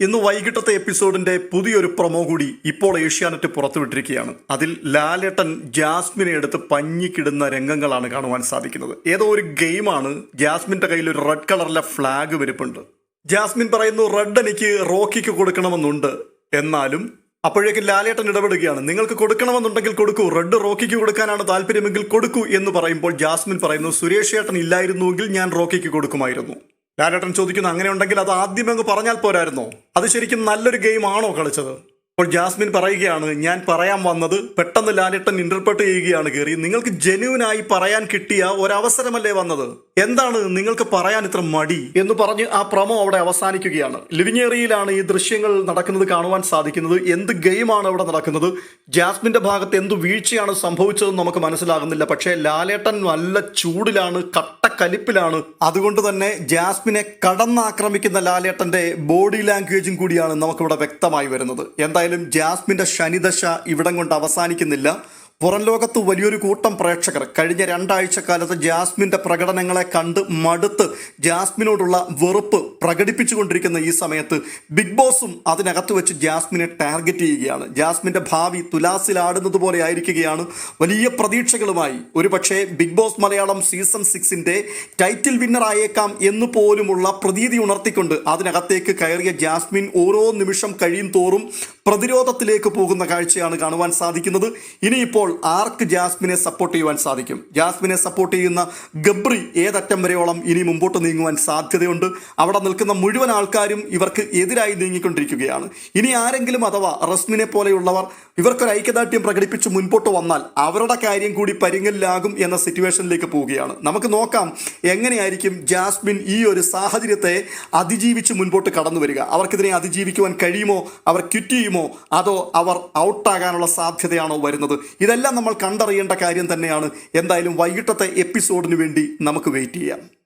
ഇന്ന് വൈകിട്ടത്തെ എപ്പിസോഡിന്റെ പുതിയൊരു പ്രൊമോ കൂടി ഇപ്പോൾ ഏഷ്യാനെറ്റ് പുറത്തുവിട്ടിരിക്കുകയാണ്. അതിൽ ലാലേട്ടൻ ജാസ്മിനെ എടുത്ത് പഞ്ഞിക്കിടുന്ന രംഗങ്ങളാണ് കാണുവാൻ സാധിക്കുന്നത്. ഏതോ ഒരു ഗെയിമാണ് ജാസ്മിന്റെ കയ്യിൽ ഒരു റെഡ് കളറിലെ ഫ്ലാഗ് വരിപ്പുണ്ട്. ജാസ്മിൻ പറയുന്നു റെഡ് എനിക്ക് റോക്കിക്ക് കൊടുക്കണമെന്നുണ്ട്. എന്നാലും അപ്പോഴേക്കും ലാലേട്ടൻ ഇടപെടുകയാണ്. നിങ്ങൾക്ക് കൊടുക്കണമെന്നുണ്ടെങ്കിൽ കൊടുക്കൂ. റെഡ് റോക്കിക്ക് കൊടുക്കാനാണ് താല്പര്യമെങ്കിൽ കൊടുക്കൂ. എന്ന് പറയുമ്പോൾ ജാസ്മിൻ പറയുന്നു സുരേഷ് ഏട്ടൻ ഇല്ലായിരുന്നുവെങ്കിൽ ഞാൻ റോക്കിക്ക് കൊടുക്കുമായിരുന്നു. ലാലേട്ടൻ ചോദിക്കുന്നു അങ്ങനെ ഉണ്ടെങ്കിൽ അത് ആദ്യം അങ്ങ് പറഞ്ഞാൽ പോരായിരുന്നോ? അത് ശരിക്കും നല്ലൊരു ഗെയിം ആണോ കളിച്ചത്? അപ്പോൾ ജാസ്മിൻ പറയുകയാണ് ഞാൻ പറയാൻ വന്നത് പെട്ടെന്ന് ലാലേട്ടൻ ഇന്റർപ്രട്ട് ചെയ്യുകയാണ് കയറി നിങ്ങൾക്ക് ജെന്യൂനായി പറയാൻ കിട്ടിയ ഒരവസരമല്ലേ വന്നത്? എന്താണ് നിങ്ങൾക്ക് പറയാൻ ഇത്ര മടി? എന്ന് പറഞ്ഞ് ആ പ്രമോ അവിടെ അവസാനിക്കുകയാണ്. ലിവിംഗ് ഏരിയയിലാണ് ഈ ദൃശ്യങ്ങൾ നടക്കുന്നത് കാണുവാൻ സാധിക്കുന്നത്. എന്ത് ഗെയിമാണ് അവിടെ നടക്കുന്നത്? ജാസ്മിന്റെ ഭാഗത്ത് എന്ത് വീഴ്ചയാണ് സംഭവിച്ചതെന്ന് നമുക്ക് മനസ്സിലാകുന്നില്ല. പക്ഷേ ലാലേട്ടൻ നല്ല ചൂടിലാണ് കട്ടക്കലിപ്പിലാണ് അതുകൊണ്ട് തന്നെ ജാസ്മിനെ കടന്നാക്രമിക്കുന്ന ലാലേട്ടന്റെ ബോഡി ലാംഗ്വേജും കൂടിയാണ് നമുക്കിവിടെ വ്യക്തമായി വരുന്നത്. എന്തായാലും ജാസ്മിന്റെ ശനിദശ ഇവിടം കൊണ്ട് അവസാനിക്കുന്നില്ല. പുറം ലോകത്ത് വലിയൊരു കൂട്ടം പ്രേക്ഷകർ കഴിഞ്ഞ രണ്ടാഴ്ചക്കാലത്ത് ജാസ്മിന്റെ പ്രകടനങ്ങളെ കണ്ട് മടുത്ത് ജാസ്മിനോടുള്ള വെറുപ്പ് പ്രകടിപ്പിച്ചുകൊണ്ടിരിക്കുന്ന ഈ സമയത്ത് ബിഗ് ബോസും അതിനകത്ത് വെച്ച് ജാസ്മിനെ ടാർഗറ്റ് ചെയ്യുകയാണ്. ജാസ്മിന്റെ ഭാവി തുലാസിലാടുന്നത് പോലെ ആയിരിക്കുകയാണ്. വലിയ പ്രതീക്ഷകളുമായി. ഒരുപക്ഷെ ബിഗ് ബോസ് മലയാളം സീസൺ സിക്സിന്റെ ടൈറ്റിൽ വിന്നർ ആയേക്കാം എന്ന് പോലുമുള്ള പ്രതീതി ഉണർത്തിക്കൊണ്ട് അതിനകത്തേക്ക് കയറിയ ജാസ്മിൻ ഓരോ നിമിഷം കഴിയും തോറും പ്രതിരോധത്തിലേക്ക് പോകുന്ന കാഴ്ചയാണ് കാണുവാൻ സാധിക്കുന്നത്. ഇനിയിപ്പോൾ ആർക്ക് ജാസ്മിനെ സപ്പോർട്ട് ചെയ്യുവാൻ സാധിക്കും? ജാസ്മിനെ സപ്പോർട്ട് ചെയ്യുന്ന ഗബ്രി ഏതറ്റം വരെയോളം ഇനി മുമ്പോട്ട് നീങ്ങുവാൻ സാധ്യതയുണ്ട്. അവിടെ നിൽക്കുന്ന മുഴുവൻ ആൾക്കാരും ഇവർക്ക് എതിരായി നീങ്ങിക്കൊണ്ടിരിക്കുകയാണ്. ഇനി ആരെങ്കിലും അഥവാ റസ്മിനെ പോലെയുള്ളവർ ഇവർക്കൊരു ഐക്യദാർഢ്യം പ്രകടിപ്പിച്ച് മുൻപോട്ട് വന്നാൽ അവരുടെ കാര്യം കൂടി പരിങ്ങലിലാകും എന്ന സിറ്റുവേഷനിലേക്ക് പോവുകയാണ്. നമുക്ക് നോക്കാം എങ്ങനെയായിരിക്കും ജാസ്മിൻ ഈ ഒരു സാഹചര്യത്തെ അതിജീവിച്ച് മുൻപോട്ട് കടന്നു വരിക അവർക്കിതിനെ അതിജീവിക്കുവാൻ കഴിയുമോ? അവർ ക്വിറ്റ് ചെയ്യുമോ അതോ അവർ ഔട്ടാകാനുള്ള സാധ്യതയാണോ വരുന്നത്? ഇതെല്ലാം നമ്മൾ കണ്ടറിയേണ്ട കാര്യം തന്നെയാണ്. എന്തായാലും വൈകിട്ടത്തെ എപ്പിസോഡിന് വേണ്ടി നമുക്ക് വെയിറ്റ് ചെയ്യാം.